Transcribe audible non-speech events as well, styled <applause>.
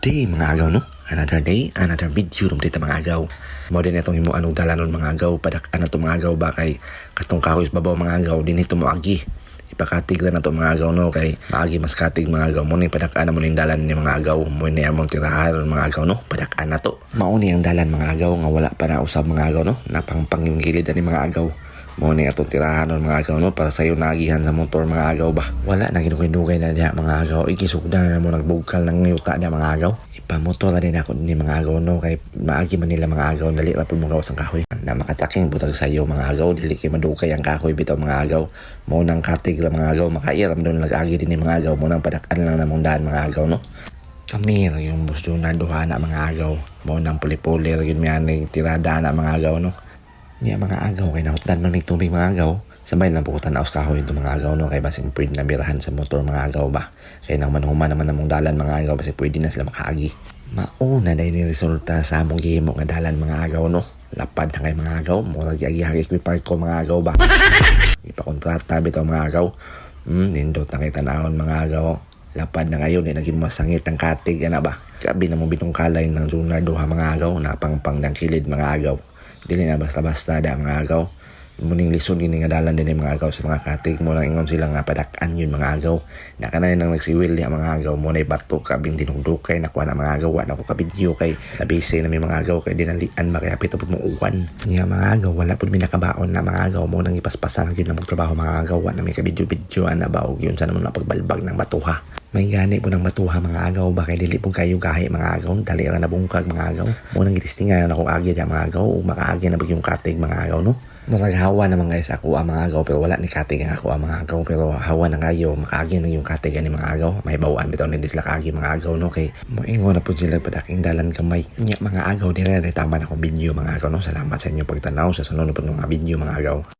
day mga agaw no? Another day another video rum dito mga agaw mo din itong himo anong dalanon mga agaw padak ano to mga agaw ba kay katong kahoy sa babaw mga agaw din ito mo lang na to mga agaw no? Kay maagi mas katig mga agaw mo ni padakana mo ning dalan ni mga agaw mo ni among tirahan mga agaw no? Padakana na to. Mao ni ang dalan mga agaw nga wala pa na usab mga agaw no? Napangpangin gilid ani mga agaw. Mo ni atong tirahan mga agaw no? Para sayo nagihan sa motor mga agaw ba? Wala na ginugay-dugay na diya mga agaw. Ikisugda na mo nagbugkal ng ngayuta niya mga agaw. Ipamotor na din ako ni mga agaw no? Kay maagi man nila mga agaw dali ra pud mo gawas ang kahoy. Na makataking butag sayo mga agaw. Dili kay madukay ang kahoy bitaw mga agaw. Mo nang katig lang mga agaw makairam doon nag-agi din mga agaw mo nang padakan lang namong daan mga agaw no kami yung doon na duha na mga agaw mo nang puli-puli yun miyan tirada na mga agaw no Niya mga agaw kay nahutdan man may tubig mga agaw. Sabay lang po tanaw sa kahoy ito mga agaw no kay basing pwede na birahan sa motor mga agaw ba. Kaya nang manhuman naman namong dalan mga agaw basi pwede na sila makaagi. Mauna na ni resulta sa among gihimo nga dalan mga agaw no. Lapad na kay mga agaw, mura gyagi ko park ko mga agaw ba. <laughs> Ipakontrata bitaw mga agaw. Hmm, nindot na kay tanahon mga agaw. Lapad na ngayon, eh, naging masangit ang katig, yan na ba? Kabi na mo binungkalay ng Junardo ha mga agaw, napangpang ng kilid mga agaw. Dili na basta-basta da mga agaw. Muning lisod gini nga dalan din mga agaw sa mga katig mo lang ingon sila nga padakan yun mga agaw. Nakanay nang nagsiwil ya mga agaw mo na bato kabing dinugdukay nakuha na mga agaw wa na ko kabidyo kay labise na may mga agaw kay dinalian makayapit pud mo uwan. Niya mga agaw wala pud mi nakabaon na mga agaw mo nang ipaspasan gyud na magtrabaho mga agaw wa na may kabidyo-bidyo na ba og yun sa naman napagbalbag ng batuha. May gani po ng batuha mga agaw ba kay dili po kayo gahi mga agaw dali ra na bungkag mga agaw. Mo nang gitistingan na akong agi da mga agaw ug makaagi na bagyong katig mga agaw no. Murag hawa naman guys ako ang mga agaw pero wala ni katig ang ako ang mga agaw. Pero hawa na kayo makaagi na yung katig ni mga agaw. May bawaan bitaw ni disla kaagi mga agaw no? Kay moingon na po sila padaking dalan kamay? Nya mga agaw dire tama na akong video mga agaw no? Salamat sa inyo pagtanaw sa sunod na mga video mga agaw